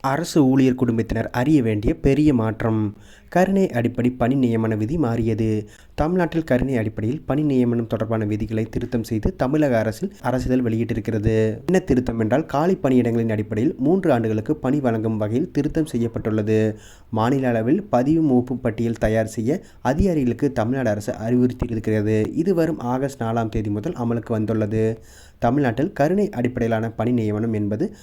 அரசு ஊழியர் குடும்பத்தினர் அறிய வேண்டிய பெரிய மாற்றம். கருணை அடிப்படை பணி நியமன விதி மாறியது. தமிழ்நாட்டில் கருணை அடிப்படையில் பணி நியமனம் தொடர்பான விதிகளை திருத்தம் செய்து தமிழக அரசில் அரசிதழ் வெளியிட்டிருக்கிறது. என்ன திருத்தம் என்றால் காலி பணியிடங்களின் அடிப்படையில் மூன்று ஆண்டுகளுக்கு பணி வழங்கும் வகையில் திருத்தம் செய்யப்பட்டுள்ளது. மாநில அளவில் பதிவு மூப்பு பட்டியல் தயார் செய்ய அதிகாரிகளுக்கு தமிழ்நாடு அரசு அறிவுறுத்தியிருக்கிறது. இது வரும் ஆகஸ்ட் நாலாம் தேதி முதல் அமலுக்கு வந்துள்ளது. தமிழ்நாட்டில் கருணை அடிப்படையிலான பணி நியமனம் என்பது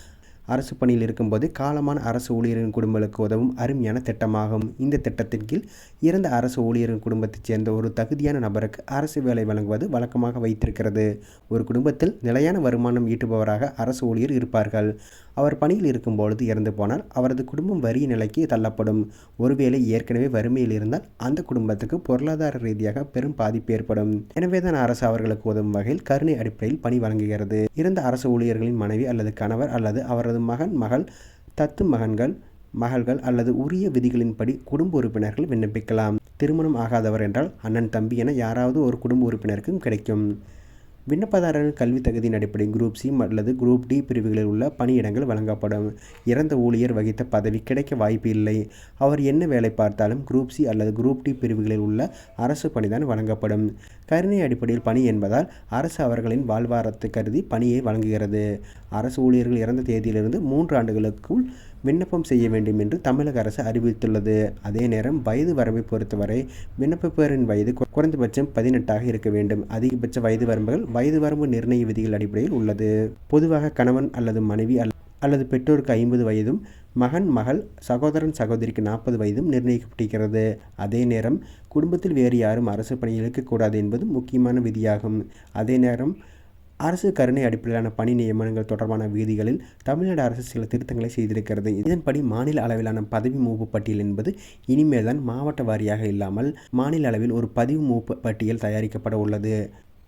அரசு பணியில் இருக்கும்போது காலமான அரசு ஊழியரின் குடும்பங்களுக்கு உதவும் அருமையான திட்டமாகும். இந்த திட்டத்தின் கீழ் இறந்த அரசு ஊழியரின் குடும்பத்தைச் சேர்ந்த ஒரு தகுதியான நபருக்கு அரசு வேலை வழங்குவது வழக்கமாக வைத்திருக்கிறது. ஒரு குடும்பத்தில் நிலையான வருமானம் ஈட்டுபவராக அரசு ஊழியர் இருப்பார்கள். அவர் பணியில் இருக்கும் பொழுது இறந்து போனால் அவரது குடும்பம் வரிய நிலைக்கு தள்ளப்படும். ஒருவேளை ஏற்கனவே வறுமையில் இருந்தால் அந்த குடும்பத்துக்கு பொருளாதார ரீதியாக பெரும் பாதிப்பு ஏற்படும். எனவேதான் அரசு அவர்களுக்கு உதவும் வகையில் கருணை அடிப்படையில் பணி வழங்குகிறது. இறந்த அரசு ஊழியர்களின் மனைவி அல்லது கணவர் அல்லது அவரது மகன் மகள் தத்து மகன்கள் மகள்கள் அல்லது உரிய விதிகளின்படி குடும்ப உறுப்பினர்கள் விண்ணப்பிக்கலாம். திருமணம் ஆகாதவர் என்றால் அண்ணன் தம்பி என யாராவது ஒரு குடும்ப உறுப்பினருக்கும் கிடைக்கும். விண்ணப்பதாரர்கள் கல்வி தகுதியின் அடிப்படை குரூப் சி அல்லது குரூப் டி பிரிவுகளில் உள்ள பணியிடங்கள் வழங்கப்படும். இறந்த ஊழியர் வகித்த பதவி கிடைக்க வாய்ப்பு இல்லை. அவர் என்ன வேலை பார்த்தாலும் குரூப் சி அல்லது குரூப் டி பிரிவுகளில் உள்ள அரசு பணிதான் வழங்கப்படும். கருணை அடிப்படையில் பணி என்பதால் அரசு அவர்களின் வாழ்வாரத்தை கருதி பணியை வழங்குகிறது. அரசு ஊழியர்கள் இறந்த தேதியிலிருந்து மூன்று ஆண்டுகளுக்குள் விண்ணப்பம் செய்ய வேண்டும் என்று தமிழக அரசு அறிவித்துள்ளது. அதே நேரம் வயது வரம்பை பொறுத்தவரை விண்ணப்பப்பேரின் வயது குறைந்தபட்சம் பதினெட்டாக இருக்க வேண்டும். அதிகபட்ச வயது வரம்புகள் வயது வரம்பு நிர்ணய விதிகள் அடிப்படையில் உள்ளது. பொதுவாக கணவன் அல்லது மனைவி அல்லது பெற்றோருக்கு ஐம்பது வயதும் மகன் மகள் சகோதரன் சகோதரிக்கு நாற்பது வயதும் நிர்ணயிக்கப்பட்டிருக்கிறது. அதே நேரம் குடும்பத்தில் வேறு யாரும் அரசு பணியில் இருக்கக்கூடாது என்பது முக்கியமான விதியாகும். அதே நேரம் அரசு கருணை அடிப்படையிலான பணி நியமனங்கள் தொடர்பான விதிகளில் தமிழ்நாடு அரசு சில திருத்தங்களை செய்திருக்கிறது. இதன்படி மாநில அளவிலான பதவி மூப்பு பட்டியல் என்பது இனிமேல் தான் மாவட்ட வாரியாக இல்லாமல் மாநில அளவில் ஒரு பதிவு மூப்பு பட்டியல் தயாரிக்கப்பட உள்ளது.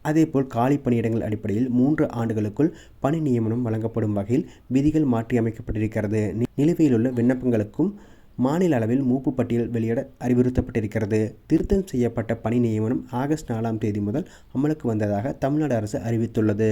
அதேபோல் காலி பணியிடங்கள் அடிப்படையில் மூன்று ஆண்டுகளுக்குள் பணி நியமனம் வழங்கப்படும் வகையில் விதிகள் மாற்றியமைக்கப்பட்டிருக்கிறது. நிலுவையிலுள்ள விண்ணப்பங்களுக்கும் மாநில அளவில் மூப்பு பட்டியல் வெளியிட அறிவுறுத்தப்பட்டிருக்கிறது. திருத்தம் செய்யப்பட்ட பணி நியமனம் ஆகஸ்ட் நாலாம் தேதி முதல் அமலுக்கு வந்ததாக தமிழ்நாடு அரசு அறிவித்துள்ளது.